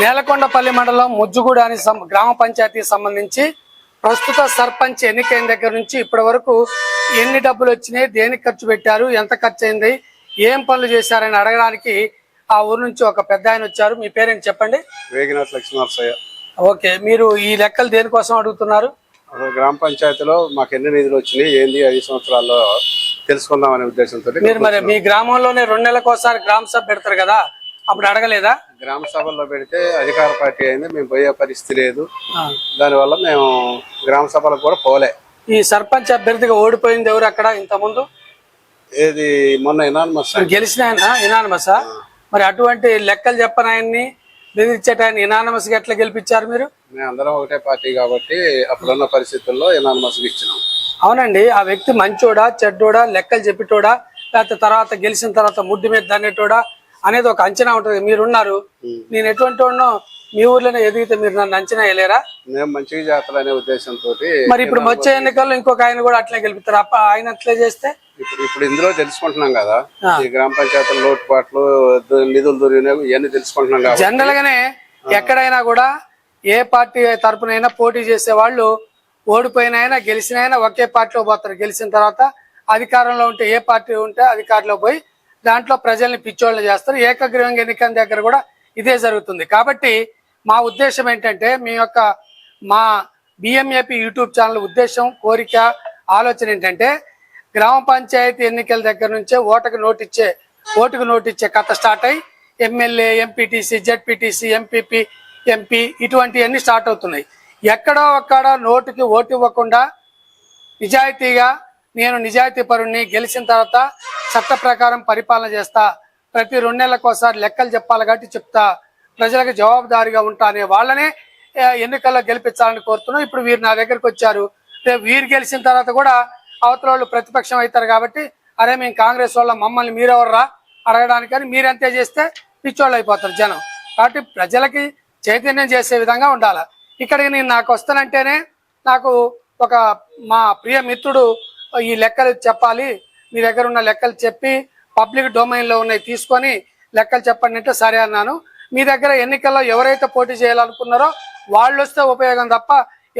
నేలకొండపల్లి మండలం ముజ్జుగూడ అని గ్రామ పంచాయతీకి సంబంధించి ప్రస్తుత సర్పంచ్ ఎన్నికైన దగ్గర నుంచి ఇప్పటి వరకు ఎన్ని డబ్బులు వచ్చినాయి దేనికి ఖర్చు పెట్టారు ఎంత ఖర్చు అయింది ఏం పనులు చేశారని అడగడానికి ఆ ఊరు నుంచి ఒక పెద్ద ఆయన వచ్చారు. మీ పేరేంటి చెప్పండి? వేగినట్ల లక్ష్మీనరసయ్య ఓకే మీరు ఈ లెక్కలు దేనికోసం అడుగుతున్నారు? గ్రామ పంచాయతీలో మాకు ఎన్ని నిధులు వచ్చినాయి ఏంది ఐదు సంవత్సరాల్లో తెలుసుకుందాం అనే ఉద్దేశంతో మీరు మరి మీ గ్రామంలోనే రెండు నెలలకు ఒకసారి గ్రామ సభ పెడతారు కదా? అప్పుడు అడగలేదా? గ్రామ సభల్లో పెడితే అధికార పార్టీ అయింది మేము పోయే పరిస్థితి లేదు. దానివల్ల మేము గ్రామ సభలకు కూడా పోలే. ఈ సర్పంచ్ అభ్యర్థిగా ఓడిపోయింది ఎవరు అక్కడ ఇంతకుముందు? ఏది మొన్న ఇనానమస్ గెలిచిన ఆయన ఇనానమసా మరి అటువంటి లెక్కలు చెప్పని ఆయన్ని బెదిరించేట ఆయన ఇనానమస్గా ఎట్లా గెలిపించారు మీరు? మేము అందరం ఒకటే పార్టీ కాబట్టి అప్పుడున్న పరిస్థితుల్లో ఇనానమస్ ఇచ్చినాం. అవునండి ఆ వ్యక్తి మంచోడా చెడ్డోడా లెక్కలు చెప్పేటోడా లేకపోతే తర్వాత గెలిచిన తర్వాత ముడ్డు మీద దన్నేటోడా అనేది ఒక అంచనా ఉంటుంది. మీరున్నారు. నేను ఎటువంటి వాడినో మీ ఊర్లోనే ఎదిగితే మీరు నన్ను అంచనా వేయలేరా? మేము మంచిగా చేస్తాలనే ఉద్దేశంతో మరి ఇప్పుడు వచ్చే ఎన్నికల్లో ఇంకొక ఆయన కూడా అట్లే గెలుపుతారు అప్ప ఆయన అట్లే చేస్తే? ఇప్పుడు ఇప్పుడు ఇందులో తెలుసుకుంటున్నాం కదా. ఈ గ్రామ పంచాయతీల లోటుపాట్లు నిధులు దుర్వినియోగం ఇవన్నీ తెలుసుకుంటున్నాం కాబట్టి. జనరల్ గానే ఎక్కడైనా కూడా ఏ పార్టీ తరపునైనా పోటీ చేసే వాళ్ళు ఓడిపోయినైనా గెలిచినైనా ఒకే పార్టీలో పోతారు. గెలిచిన తర్వాత అధికారంలో ఉంటే ఏ పార్టీ ఉంటే అధికారంలో పోయి దాంట్లో ప్రజల్ని పిచ్చోళ్ళు చేస్తారు. ఏకగ్రీవంగా ఎన్నికల దగ్గర కూడా ఇదే జరుగుతుంది. కాబట్టి మా ఉద్దేశం ఏంటంటే మీ యొక్క మా బిఎంఏపి యూట్యూబ్ ఛానల్ ఉద్దేశం కోరిక ఆలోచన ఏంటంటే గ్రామ పంచాయతీ ఎన్నికల దగ్గర నుంచే ఓటుకు నోటిచ్చే ఓటుకు నోటిచ్చే కథ స్టార్ట్ అయ్యి MLA MPTC ZPTC MPP MP ఇటువంటివన్నీ స్టార్ట్ అవుతున్నాయి. ఎక్కడో ఒక్కడ నోటుకి ఓటు ఇవ్వకుండా నిజాయితీగా నేను నిజాయితీ పరుణ్ణి గెలిచిన తర్వాత చట్ట ప్రకారం పరిపాలన చేస్తా ప్రతి రెండు లెక్కలు చెప్పాలి కాబట్టి చెప్తా ప్రజలకు జవాబుదారీగా ఉంటా అనే వాళ్ళనే ఎన్నికల్లో గెలిపించాలని కోరుతున్నాం. ఇప్పుడు వీరు నా దగ్గరకు వచ్చారు. రేపు వీరు గెలిచిన తర్వాత కూడా అవతల వాళ్ళు ప్రతిపక్షం అవుతారు కాబట్టి అరే మేము కాంగ్రెస్ వాళ్ళ మమ్మల్ని మీరెవర్రా అడగడానికి అని మీరంతే చేస్తే పిచ్చోళ్ళు అయిపోతారు జనం. కాబట్టి ప్రజలకి చైతన్యం చేసే విధంగా ఉండాలి. ఇక్కడికి నేను నాకు వస్తానంటేనే నాకు ఒక మా ప్రియ మిత్రుడు ఈ లెక్కలు చెప్పాలి. మీ దగ్గర ఉన్న లెక్కలు చెప్పి పబ్లిక్ డొమైన్లో ఉన్నాయి తీసుకొని లెక్కలు చెప్పండి అంటే సరే అన్నాను. మీ దగ్గర ఎన్నికల్లో ఎవరైతే పోటీ చేయాలనుకున్నారో వాళ్ళు వస్తే ఉపయోగం తప్ప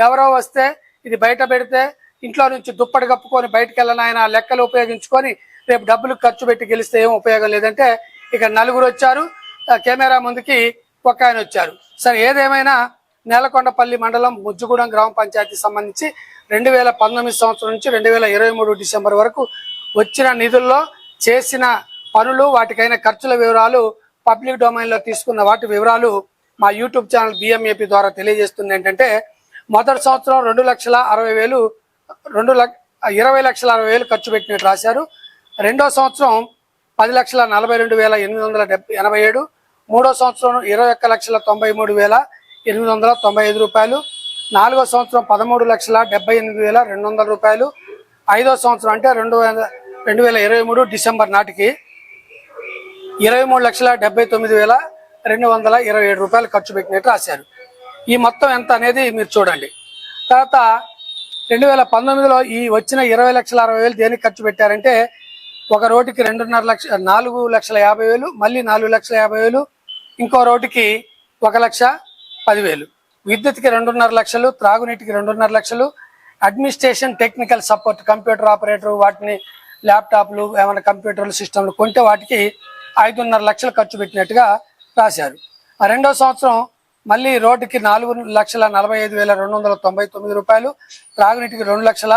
ఎవరో వస్తే ఇది బయట పెడితే ఇంట్లో నుంచి దుప్పటి కప్పుకొని బయటకు వెళ్ళిన ఆయన లెక్కలు ఉపయోగించుకొని రేపు డబ్బులు ఖర్చు పెట్టి గెలిస్తే ఏం ఉపయోగం లేదంటే ఇక నలుగురు వచ్చారు. ఆ కెమెరా ముందుకి ఒక ఆయన వచ్చారు. సరే ఏదేమైనా నేలకొండపల్లి మండలం ముజ్జుగూడెం గ్రామ పంచాయతీ సంబంధించి రెండు వేల పంతొమ్మిది సంవత్సరం నుంచి రెండు వేల ఇరవై మూడు డిసెంబర్ వరకు వచ్చిన నిధుల్లో చేసిన పనులు వాటికైన ఖర్చుల వివరాలు పబ్లిక్ డొమైన్లో తీసుకున్న వాటి వివరాలు మా యూట్యూబ్ ఛానల్ బిఎంఏపి ద్వారా తెలియజేస్తుంది. ఏంటంటే మొదటి సంవత్సరం రెండు లక్షల అరవై వేలు రెండు లక్ష ఇరవై లక్షల అరవై వేలు ఖర్చు పెట్టినట్టు రాశారు. రెండో సంవత్సరం పది లక్షల నలభై రెండు వేల ఎనిమిది వందల డెబ్బై ఎనభై ఏడు. మూడో సంవత్సరం ఇరవై ఒక్క లక్షల తొంభై మూడు వేల ఎనిమిది వందల తొంభై ఐదు రూపాయలు. నాలుగో సంవత్సరం పదమూడు లక్షల డెబ్బై ఎనిమిది వేల రెండు వందల రూపాయలు. ఐదో సంవత్సరం అంటే రెండు వేల రెండు వేల ఇరవై మూడు డిసెంబర్ నాటికి ఇరవై మూడు లక్షల డెబ్బై తొమ్మిది వేల రెండు వందల ఇరవై ఏడు రూపాయలు ఖర్చు పెట్టినట్టు రాశారు. ఈ మొత్తం ఎంత అనేది మీరు చూడండి. తర్వాత రెండు వేల పంతొమ్మిదిలో ఈ వచ్చిన ఇరవై లక్షల అరవై వేలు దేనికి ఖర్చు పెట్టారంటే ఒక రోడ్డుకి రెండున్నర లక్ష నాలుగు లక్షల యాభై వేలు మళ్ళీ నాలుగు లక్షల యాభై వేలు ఇంకో రోడ్డుకి ఒక లక్ష పదివేలు. విద్యుత్కి రెండున్నర లక్షలు త్రాగునీటికి రెండున్నర లక్షలు administration technical support computer operator వాటిని ల్యాప్టాప్లు ఏమైనా కంప్యూటర్లు సిస్టమ్లు కొంటే వాటికి ఐదున్నర లక్షలు ఖర్చు పెట్టినట్టుగా రాశారు. ఆ రెండో సంవత్సరం మళ్ళీ రోడ్డుకి నాలుగు లక్షల నలభై ఐదు వేల రెండు వందల తొంభై తొమ్మిది రూపాయలు త్రాగునీటికి రెండు లక్షల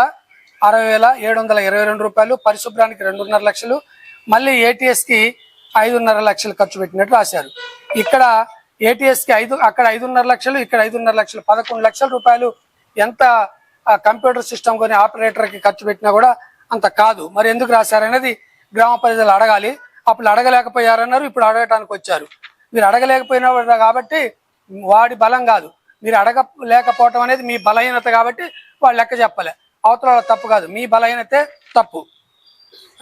అరవై వేల ఏడు వందల ఇరవై రెండు రూపాయలు పరిశుభ్రానికి రెండున్నర లక్షలు మళ్ళీ ఏటీఎస్కి ఐదున్నర లక్షలు ఖర్చు పెట్టినట్టు రాశారు. ఇక్కడ ఏటీఎస్కి ఐదు అక్కడ ఐదున్నర లక్షలు ఇక్కడ ఐదున్నర లక్షలు. పదకొండు లక్షల రూపాయలు ఎంత కంప్యూటర్ సిస్టమ్ కొని ఆపరేటర్కి ఖర్చు పెట్టినా కూడా అంత కాదు. మరి ఎందుకు రాశారనేది గ్రామ ప్రజలు అడగాలి. అప్పుడు అడగలేకపోయారన్నారు ఇప్పుడు అడగటానికి వచ్చారు. మీరు అడగలేకపోయినా కాబట్టి వాడి బలం కాదు. మీరు అడగలేకపోవటం అనేది మీ బలహీనత కాబట్టి వాళ్ళు లెక్క చెప్పలే. అవతల తప్పు కాదు. మీ బలహీనతే తప్పు.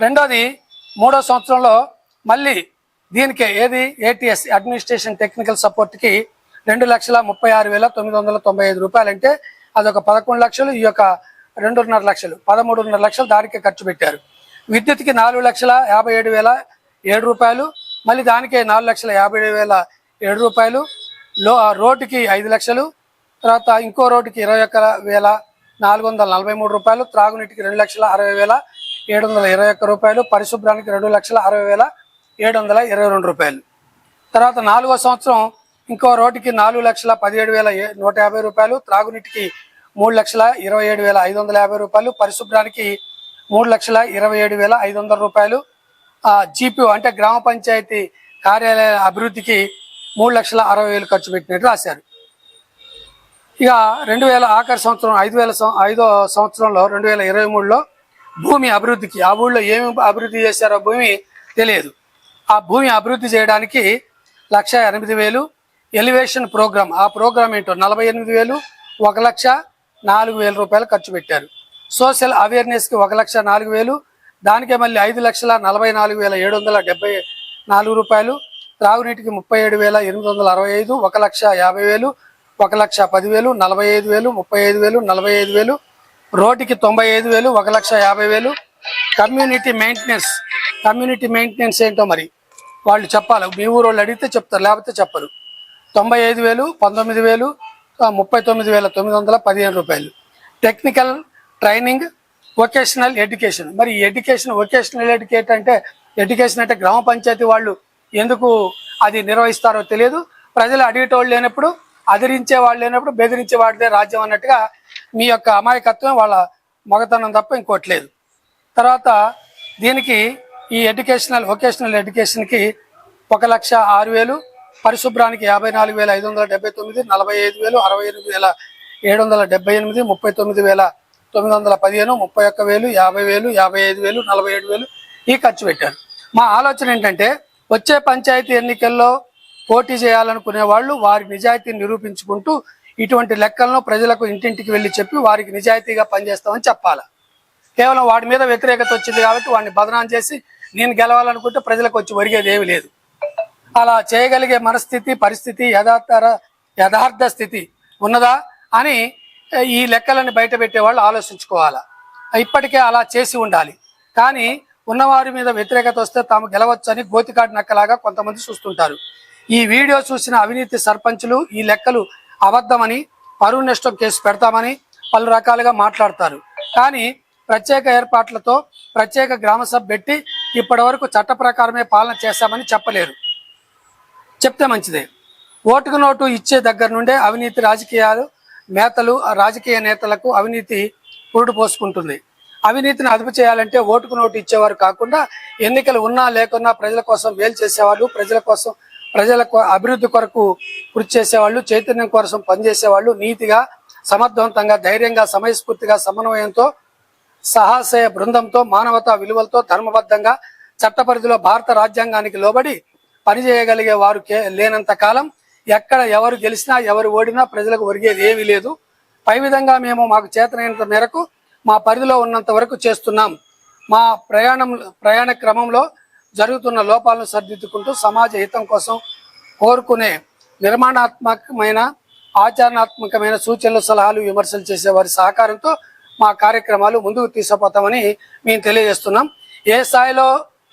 రెండోది మూడో సంవత్సరంలో మళ్ళీ దీనికి ఏది ఏటీఎస్ అడ్మినిస్ట్రేషన్ టెక్నికల్ సపోర్ట్కి రెండు లక్షల ముప్పై ఆరు వేల తొమ్మిది వందల తొంభై ఐదు రూపాయలు అంటే అదొక పదకొండు లక్షలు ఈ యొక్క రెండున్నర లక్షలు పదమూడున్నర లక్షలు దానికే ఖర్చు పెట్టారు. విద్యుత్కి నాలుగు లక్షల యాభై ఏడు వేల ఏడు రూపాయలు మళ్ళీ దానికే నాలుగు లక్షల యాభై ఏడు వేల ఏడు రూపాయలు లో ఆ రోడ్డుకి ఐదు లక్షలు తర్వాత ఇంకో రోడ్డుకి ఇరవై ఒక్క వేల నాలుగు వందల నలభై మూడు రూపాయలు త్రాగునీటికి రెండు లక్షల అరవై వేల ఏడు వందల ఇరవై ఒక్క రూపాయలు పరిశుభ్రానికి రెండు లక్షల అరవై వేల ఏడు వందల ఇరవై రెండు రూపాయలు. తర్వాత నాలుగో సంవత్సరం ఇంకో రోడ్డుకి నాలుగు లక్షల పదిహేడు వేల నూట యాభై రూపాయలు త్రాగునీటికి మూడు లక్షల ఇరవై ఏడు వేల ఐదు వందల యాభై రూపాయలు పరిశుభ్రానికి మూడు లక్షల ఇరవై ఏడు వేల ఐదు వందల రూపాయలు. జీపీ అంటే గ్రామ పంచాయతీ కార్యాలయ అభివృద్ధికి మూడు లక్షల అరవై వేలు ఖర్చు పెట్టినట్టు రాశారు. ఇక రెండు వేల ఆఖరి సంవత్సరం ఐదు వేల ఐదో సంవత్సరంలో రెండు వేల ఇరవై మూడులో భూమి అభివృద్ధికి ఆ ఊళ్ళో ఏమి అభివృద్ధి చేశారో భూమి తెలియదు. ఆ భూమి అభివృద్ధి చేయడానికి లక్ష ఎనిమిది వేలు. ఎలివేషన్ ప్రోగ్రామ్ ఆ ప్రోగ్రామ్ ఏంటో నలభై ఎనిమిది వేలు ఒక లక్ష నాలుగు వేల రూపాయలు ఖర్చు పెట్టారు. సోషల్ అవేర్నెస్కి ఒక లక్ష నాలుగు వేలు దానికే మళ్ళీ ఐదు లక్షల నలభై నాలుగు వేల ఏడు వందల డెబ్బై నాలుగు రూపాయలు త్రాగునీటికి ముప్పై ఏడు వేల ఎనిమిది వందల అరవై ఐదు ఒక లక్ష యాభై వేలు ఒక లక్ష పదివేలు నలభై ఐదు వేలు ముప్పై ఐదు వేలు నలభై ఐదు వేలు రోడ్డుకి తొంభై ఐదు వేలు ఒక లక్ష యాభై వేలు కమ్యూనిటీ మెయింటెనెన్స్ కమ్యూనిటీ మెయింటెనెన్స్ ఏంటో మరి వాళ్ళు చెప్పాలి. మీ ఊరు వాళ్ళు అడిగితే చెప్తారు లేకపోతే చెప్పరు. తొంభై ఐదు వేలు పంతొమ్మిది వేలు ముప్పై తొమ్మిది వేల తొమ్మిది వందల పదిహేను రూపాయలు. టెక్నికల్ ట్రైనింగ్ వొకేషనల్ ఎడ్యుకేషన్ మరి ఎడ్యుకేషన్ వొకేషనల్ ఎడ్యుకేట్ అంటే ఎడ్యుకేషన్ అంటే గ్రామ పంచాయతీ వాళ్ళు ఎందుకు అది నిర్వహిస్తారో తెలియదు. ప్రజలు అడిగేటోళ్ళు లేనప్పుడు అదిరించే వాళ్ళు లేనప్పుడు బెదిరించే వాడిదే రాజ్యం అన్నట్టుగా మీ యొక్క అమాయకత్వం వాళ్ళ మగతనం తప్ప ఇంకోటి లేదు. తర్వాత దీనికి ఈ ఎడ్యుకేషనల్ వొకేషనల్ ఎడ్యుకేషన్కి ఒక లక్ష ఆరు వేలు పరిశుభ్రానికి యాభై నాలుగు వేల ఐదు వందల డెబ్బై తొమ్మిది నలభై ఐదు వేలు అరవై ఎనిమిది వేల ఏడు వందల డెబ్బై ఎనిమిది ముప్పై తొమ్మిది వేల తొమ్మిది వందల పదిహేను ముప్పై ఒక్క వేలు యాభై వేలు యాభై ఐదు వేలు నలభై ఏడు వేలు ఈ ఖర్చు పెట్టారు. మా ఆలోచన ఏంటంటే వచ్చే పంచాయతీ ఎన్నికల్లో పోటీ చేయాలనుకునే వాళ్ళు వారి నిజాయితీని నిరూపించుకుంటూ ఇటువంటి లెక్కలను ప్రజలకు ఇంటింటికి వెళ్ళి చెప్పి వారికి నిజాయితీగా పనిచేస్తామని చెప్పాలి. కేవలం వాడి మీద వ్యతిరేకత వచ్చింది కాబట్టి వాడిని బదనాం చేసి నేను గెలవాలనుకుంటే ప్రజలకు వచ్చి ఒరిగేది ఏమీ లేదు. అలా చేయగలిగే మనస్థితి పరిస్థితి యథార్థ యథార్థ స్థితి ఉన్నదా అని ఈ లెక్కలని బయట పెట్టేవాళ్ళు ఆలోచించుకోవాలా? ఇప్పటికే అలా చేసి ఉండాలి. కానీ ఉన్నవారి మీద వ్యతిరేకత వస్తే తాము గెలవచ్చని గోతికాడి నక్కలాగా కొంతమంది చూస్తుంటారు. ఈ వీడియో చూసిన అవినీతి సర్పంచులు ఈ లెక్కలు అబద్ధమని పరువు నష్టం కేసు పెడతామని పలు రకాలుగా మాట్లాడతారు. కానీ ప్రత్యేక ఏర్పాట్లతో ప్రత్యేక గ్రామ సభ పెట్టి ఇప్పటి వరకు చట్ట ప్రకారమే పాలన చేశామని చెప్పలేరు. చెప్తే మంచిదే. ఓటుకు నోటు ఇచ్చే దగ్గర నుండే అవినీతి రాజకీయాలు నేతలు రాజకీయ నేతలకు అవినీతి పురుడు పోసుకుంటుంది. అవినీతిని అదుపు చేయాలంటే ఓటుకు నోటు ఇచ్చేవారు కాకుండా ఎన్నికలు ఉన్నా లేకున్నా ప్రజల కోసం మేలు చేసేవాళ్ళు ప్రజల కోసం ప్రజల కొ- అభివృద్ధి కొరకు కృషి చేసేవాళ్ళు చైతన్యం కోసం పనిచేసేవాళ్ళు నీతిగా సమర్థవంతంగా ధైర్యంగా సమయస్ఫూర్తిగా సమన్వయంతో సాహసయ బృందంతో మానవతా విలువలతో ధర్మబద్ధంగా చట్ట పరిధిలో భారత రాజ్యాంగానికి లోబడి పనిచేయగలిగే వారు కే- లేనంత కాలం ఎక్కడ ఎవరు గెలిచినా ఎవరు ఓడినా ప్రజలకు ఒరిగేది ఏమీ లేదు. పై విధంగా మేము మాకు చేతనైనంత మేరకు మా పరిధిలో ఉన్నంత వరకు చేస్తున్నాం. మా ప్రయాణం ప్రయాణ క్రమంలో జరుగుతున్న లోపాలను సరిదిద్దుకుంటూ సమాజ హితం కోసం కోరుకునే నిర్మాణాత్మకమైన ఆచరణాత్మకమైన సూచనలు సలహాలు విమర్శలు చేసే వారి సహకారంతో మా కార్యక్రమాలు ముందుకు తీసుకుపోతామని మేము తెలియజేస్తున్నాం. ఏ స్థాయిలో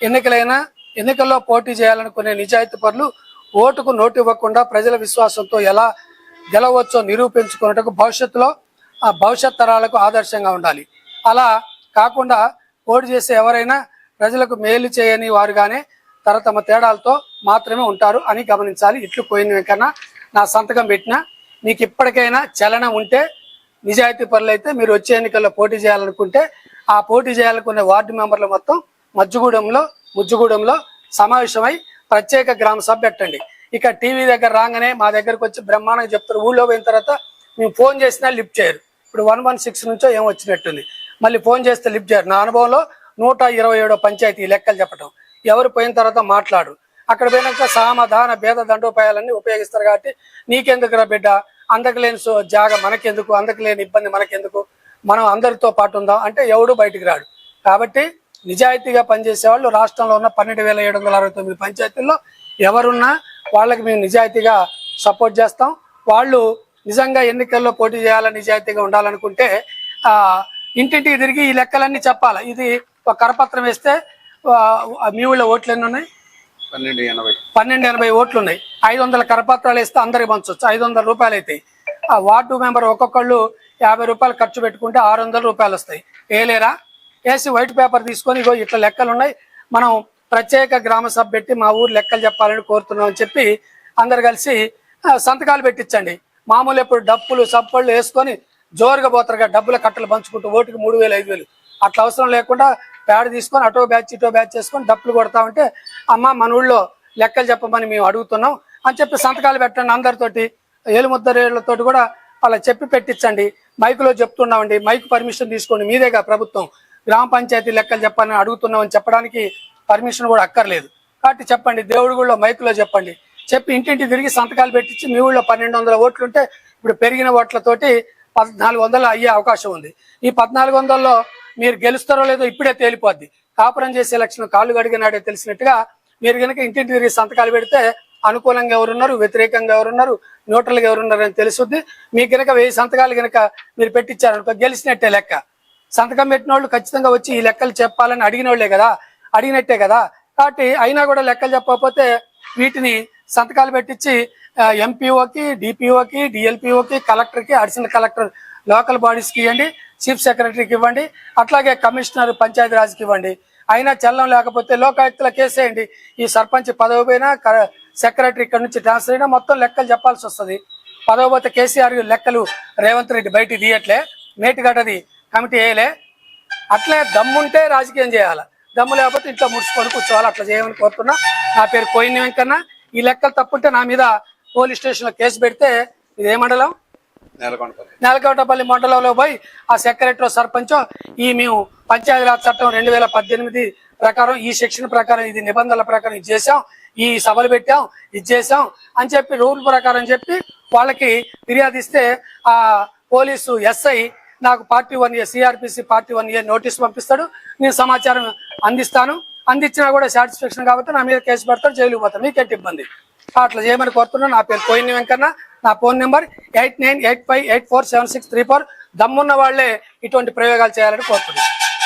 ఎన్నికలైనా ఎన్నికల్లో పోటీ చేయాలనుకునే నిజాయితీ పనులు ఓటుకు నోటు ఇవ్వకుండా ప్రజల విశ్వాసంతో ఎలా గెలవచ్చో నిరూపించుకున్నట్టుకు భవిష్యత్తులో ఆ భవిష్యత్ తరాలకు ఆదర్శంగా ఉండాలి. అలా కాకుండా పోటీ చేసే ఎవరైనా ప్రజలకు మేలు చేయని వారుగానే తరతమ తేడాలతో మాత్రమే ఉంటారు అని గమనించాలి. ఇట్లు పోయిన కన్నా నా సంతకం పెట్టిన మీకు ఇప్పటికైనా చలనం ఉంటే నిజాయితీ పనులు అయితే మీరు వచ్చే ఎన్నికల్లో పోటీ చేయాలనుకుంటే ఆ పోటీ చేయాలనుకునే వార్డు మెంబర్లు మొత్తం మజ్జుగూడెంలో ముజ్జుగూడెంలో సమావేశమై ప్రత్యేక గ్రామ సభ పెట్టండి. ఇక టీవీ దగ్గర రాగానే మా దగ్గరకు వచ్చి బ్రహ్మాండంగా చెప్తారు. ఊళ్ళో పోయిన తర్వాత మేము ఫోన్ చేసినా లిఫ్ట్ చేయరు. ఇప్పుడు వన్ వన్ సిక్స్ నుంచో ఏం వచ్చినట్టుంది. మళ్ళీ ఫోన్ చేస్తే లిఫ్ట్ చేయరు. నా అనుభవంలో నూట ఇరవై ఏడో పంచాయతీ లెక్కలు చెప్పడం ఎవరు పోయిన తర్వాత మాట్లాడు. అక్కడ పోయినాక సామధాన భేద దండోపాయాలన్నీ ఉపయోగిస్తారు కాబట్టి నీకెందుకురా బిడ్డ? అందకలేని సో జాగ మనకెందుకు? అందకలేని ఇబ్బంది మనకెందుకు? మనం అందరితో పాటు ఉందాం. అంటే ఎవడు బయటికి రాడు. కాబట్టి నిజాయితీగా పనిచేసే వాళ్ళు రాష్ట్రంలో ఉన్న పన్నెండు వేల ఏడు వందల అరవై తొమ్మిది పంచాయతీల్లో ఎవరున్నా వాళ్ళకి మేము నిజాయితీగా సపోర్ట్ చేస్తాం. వాళ్ళు నిజంగా ఎన్నికల్లో పోటీ చేయాలని నిజాయితీగా ఉండాలనుకుంటే ఇంటింటికి తిరిగి ఈ లెక్కలన్నీ చెప్పాలి. ఇది ఒక కరపత్రం వేస్తే మీ ఊళ్ళో ఓట్లు ఎన్ని ఉన్నాయి? పన్నెండు ఎనభై. పన్నెండు ఎనభై ఓట్లు ఉన్నాయి ఐదు వందల కరపత్రాలు వేస్తే అందరికి పంచవచ్చు ఐదు వందల రూపాయలు అవుతాయి ఆ వార్డు మెంబర్ ఒక్కొక్కళ్ళు యాభై రూపాయలు ఖర్చు పెట్టుకుంటే ఆరు వందల రూపాయలు వస్తాయి. వేయలేరా వేసి వైట్ పేపర్ తీసుకొని ఇగో ఇట్లా లెక్కలు ఉన్నాయి మనం ప్రత్యేక గ్రామ సభ పెట్టి మా ఊరు లెక్కలు చెప్పాలని కోరుతున్నాం అని చెప్పి అందరు కలిసి సంతకాలు పెట్టించండి. మామూలు ఎప్పుడు డప్పులు సప్పళ్ళు వేసుకొని జోరుగా పోతారుగా డబ్బుల కట్టలు పంచుకుంటూ ఓటుకి మూడు వేలు ఐదు వేలు. అట్లా అవసరం లేకుండా పేడ తీసుకొని అటో బ్యాచ్ ఇటో బ్యాచ్ చేసుకొని డప్పులు కొడతా ఉంటే అమ్మ మన ఊళ్ళో లెక్కలు చెప్పమని మేము అడుగుతున్నాం అని చెప్పి సంతకాలు పెట్టండి అందరితోటి ఏలుముద్దరేళ్ళతోటి కూడా అలా చెప్పి పెట్టించండి. మైకులో చెప్తున్నామండి మైక్ పర్మిషన్ తీసుకోండి. మీదేగా ప్రభుత్వం. గ్రామ పంచాయతీ లెక్కలు చెప్పాలని అడుగుతున్నామని చెప్పడానికి పర్మిషన్ కూడా అక్కర్లేదు. కాబట్టి చెప్పండి దేవుడి గుళ్ళో మైకులో చెప్పండి. చెప్పి ఇంటింటి తిరిగి సంతకాలు పెట్టించి మీ ఊళ్ళో పన్నెండు వందల ఓట్లు ఉంటే ఇప్పుడు పెరిగిన ఓట్లతోటి పద్నాలుగు వందలు అయ్యే అవకాశం ఉంది. ఈ పద్నాలుగు వందల్లో మీరు గెలుస్తారో లేదో ఇప్పుడే తేలిపోద్ది. కాపురం చేసే లక్షణం కాళ్ళు గడిగినాడే తెలిసినట్టుగా మీరు కనుక ఇంటింటి తిరిగి సంతకాలు పెడితే అనుకూలంగా ఎవరున్నారు వ్యతిరేకంగా ఎవరున్నారు న్యూట్రల్గా ఎవరున్నారు అని తెలుసుద్ది. మీకు గనక వెయ్యి సంతకాలు గనక మీరు పెట్టించారనుకో గెలిచినట్టే లెక్క. సంతకం పెట్టిన వాళ్ళు ఖచ్చితంగా వచ్చి ఈ లెక్కలు చెప్పాలని అడిగిన వాళ్ళే కదా అడిగినట్టే కదా. కాబట్టి అయినా కూడా లెక్కలు చెప్పకపోతే వీటిని సంతకాలు పెట్టించి ఎంపీఓకి డిపిఓకి డిఎల్పిఓకి కలెక్టర్కి అడిషనల్ కలెక్టర్ లోకల్ బాడీస్కి ఇవ్వండి. చీఫ్ సెక్రటరీకి ఇవ్వండి అట్లాగే కమిషనర్ పంచాయతీరాజ్కి ఇవ్వండి. అయినా చల్లం లేకపోతే లోకాయుక్తుల కేసేయండి ఈ సర్పంచ్ పదవి పోయినా క- సెక్రటరీ ఇక్కడ నుంచి ట్రాన్స్ఫర్ అయినా మొత్తం లెక్కలు చెప్పాల్సి వస్తుంది. పదవి పోతే కేసీఆర్ లెక్కలు రేవంత్ రెడ్డి బయటికి తీయట్లే మేటిగడ్డది కమిటీ వేయలే. అట్లే దమ్ముంటే రాజకీయం చేయాలి. దమ్ము లేకపోతే ఇంట్లో ముడుచుకొని కూర్చోవాలి అట్లా చేయమని కోరుతున్నా. నా పేరు కోయిన వెంకన్న. ఈ లెక్కలు తప్పుంటే నా మీద పోలీస్ స్టేషన్లో కేసు పెడితే ఇది ఏ మండలం. నెలకొండపల్లి మండలంలో పోయి ఆ సెక్రటరీ సర్పంచ్ ఈ మేము పంచాయతీరాజ్ చట్టం రెండు వేల పద్దెనిమిది ప్రకారం ఈ శిక్షణ ప్రకారం ఇది నిబంధనల ప్రకారం ఇది చేసాం ఈ సభలు పెట్టాం ఇది చేసాం అని చెప్పి రూల్ ప్రకారం చెప్పి వాళ్ళకి ఫిర్యాదు ఇస్తే ఆ పోలీసు ఎస్ఐ నాకు party one A CrPC party one A notice పంపిస్తాడు. నేను సమాచారం అందిస్తాను. అందించినా కూడా సాటిస్ఫాక్షన్ కాబట్టి నా మీద కేసు పెడతాడు జైలుకి పోతాను మీకేంటి ఇబ్బంది? అట్లా చేయమని కోరుతున్నా నా పేరు కోయిని వెంకన్న. నా phone number eight nine eight five eight four seven six three four. దమ్మున్న వాళ్ళే ఇటువంటి ప్రయోగాలు చేయాలని కోరుతున్నాను